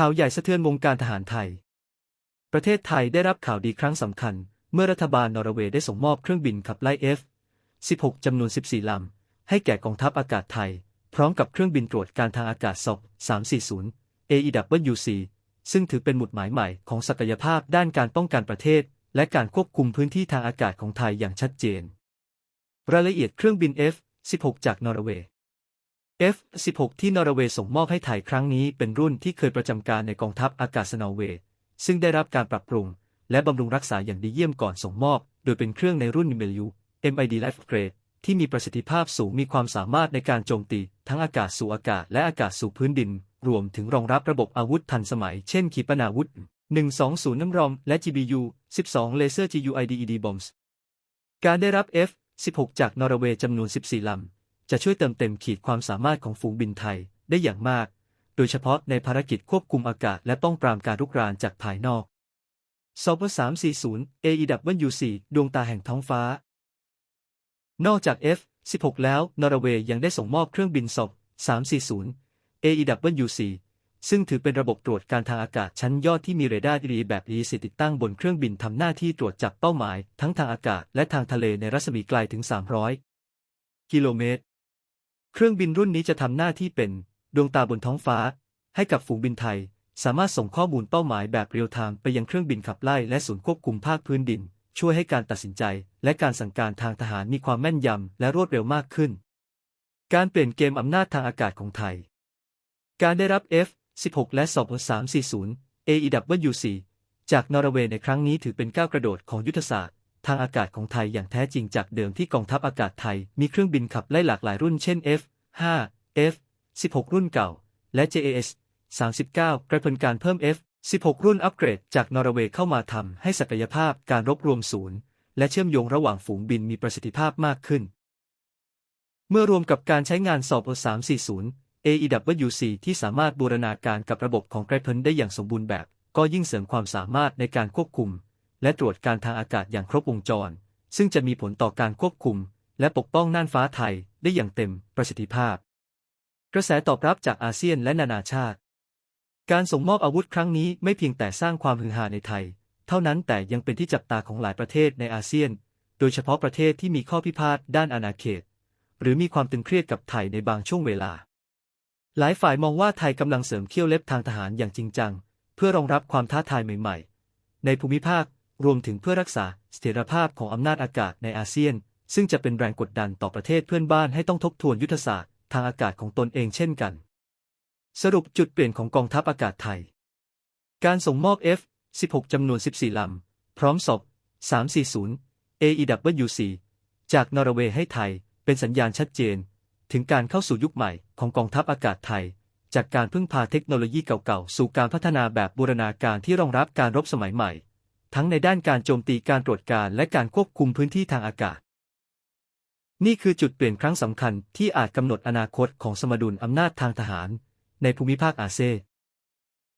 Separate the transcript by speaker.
Speaker 1: ข่าวใหญ่สะเทือนวงการทหารไทย ประเทศไทยได้รับข่าวดีครั้งสำคัญ เมื่อรัฐบาลนอร์เวย์ได้ส่งมอบเครื่องบินขับไล่ F-16 จำนวน 14 ลำ ให้แก่กองทัพอากาศไทย พร้อมกับเครื่องบินตรวจการทางอากาศซอก340 AEWC ซึ่งถือเป็นหมุดหมายใหม่ของศักยภาพด้านการป้องกันประเทศ และการควบคุมพื้นที่ทางอากาศของไทยอย่างชัดเจน รายละเอียดเครื่องบิน F-16 จากนอร์เวย์ F-16 ที่นอร์เวย์ส่งมอบให้ไทยครั้งนี้เป็นรุ่นที่เคยประจำการในกองทัพอากาศนอร์เวย์ ซึ่งได้รับการปรับปรุง และบำรุงรักษาอย่างดีเยี่ยมก่อนส่งมอบ โดยเป็นเครื่องในรุ่น MLU MID Life Grade ที่มีประสิทธิภาพสูงมีความสามารถในการโจมตี ทั้งอากาศสู่อากาศและอากาศสู่พื้นดิน รวมถึงรองรับระบบอาวุธทันสมัย เช่นขีปนาวุธ 120 น้ำรอม และ GBU 12 Laser GUIDED Bombs การได้รับ F-16 จากนอร์เวย์จำนวน 14 ลำ จะช่วยเติมเต็มขีดความสามารถของฝูงบินไทยได้อย่างมาก โดยเฉพาะในภารกิจควบคุมอากาศและป้องปรามการรุกรานจากภายนอกซอบ340 AEWC ดวงตาแห่งท้องฟ้า นอกจาก F-16 แล้ว นอร์เวย์ยังได้ส่งมอบเครื่องบินซอบ340 AEWC ซึ่งถือเป็นระบบตรวจการทางอากาศชั้นยอดที่มีเรดาร์ดีแบบ EC ติดตั้งบนเครื่องบินทำหน้าที่ตรวจจับเป้าหมาย ทั้งทางอากาศและทางทะเลในรัศมีไกลถึง 300 กิโลเมตร เครื่องบินรุ่นนี้จะทำหน้าที่เป็น ดวงตาบนท้องฟ้า ให้กับฝูงบินไทย สามารถส่งข้อมูลเป้าหมายแบบเรียลไทม์ไปยังเครื่องบินขับไล่และศูนย์ควบคุมภาคพื้นดิน ช่วยให้การตัดสินใจ และการสั่งการทางทหารมีความแม่นยำและรวดเร็วมากขึ้น การเปลี่ยนเกมอำนาจทางอากาศของไทย การได้รับ F-16 และสอบ340 AEWC จากนอร์เวย์ในครั้งนี้ถือเป็นก้าวกระโดดของยุทธศาสตร์ ทางอากาศของไทยอย่างแท้จริงจากเดิมที่กองทัพอากาศไทย มีเครื่องบินขับไล่หลากหลายรุ่นเช่น F-5 F-16 รุ่นเก่า และ JAS 39 กระเพินการเพิ่ม F-16 รุ่นอัปเกรดจากนอร์เวย์เข้ามาทำให้ศักยภาพการรบรวมศูนย์ และเชื่อมโยงระหว่างฝูงบินมีประสิทธิภาพมากขึ้น เมื่อรวมกับการใช้งานสอบ 340 AEWC ที่สามารถบูรณาการกับระบบของไกรเพินได้อย่างสมบูรณ์แบบ ก็ยิ่งเสริมความสามารถในการควบคุม และตรวจการทางอากาศอย่างครบวงจร ซึ่งจะมีผลต่อการควบคุม และปกป้องน่านฟ้าไทยได้อย่างเต็มประสิทธิภาพ กระแสตอบรับจากอาเซียนและนานาชาติ การส่งมอบอาวุธครั้งนี้ไม่เพียงแต่สร้างความฮือฮาในไทย เท่านั้นแต่ยังเป็นที่จับตาของหลายประเทศในอาเซียน โดยเฉพาะประเทศที่มีข้อพิพาทด้านอาณาเขต หรือมีความตึงเครียดกับไทยในบางช่วงเวลา หลายฝ่ายมองว่าไทยกำลังเสริมเขี้ยวเล็บทางทหารอย่างจริงจัง เพื่อรองรับความท้าทายใหม่ ๆ ในภูมิภาค รวมถึงเพื่อรักษาเสถียรภาพของอำนาจอากาศในอาเซียน ซึ่งจะเป็นแรงกดดันต่อประเทศเพื่อนบ้านให้ต้องทบทวนยุทธศาสตร์ทางอากาศของตนเองเช่นกัน สรุปจุดเปลี่ยนของกองทัพอากาศไทย การส่งมอบ F-16 จำนวน 14 ลำ พร้อมศพ340 AEWC จากนอร์เวย์ให้ไทย เป็นสัญญาณชัดเจน ถึงการเข้าสู่ยุคใหม่ของกองทัพอากาศไทย จากการพึ่งพาเทคโนโลยีเก่าๆ สู่การพัฒนาแบบบูรณาการที่รองรับการรบสมัยใหม่ ทั้งในด้านการโจมตีการตรวจการและการควบคุมพื้นที่ทางอากาศ นี่คือจุดเปลี่ยนครั้งสำคัญที่อาจกำหนดอนาคตของสมดุลอำนาจทางทหาร ในภูมิภาคอาเซียน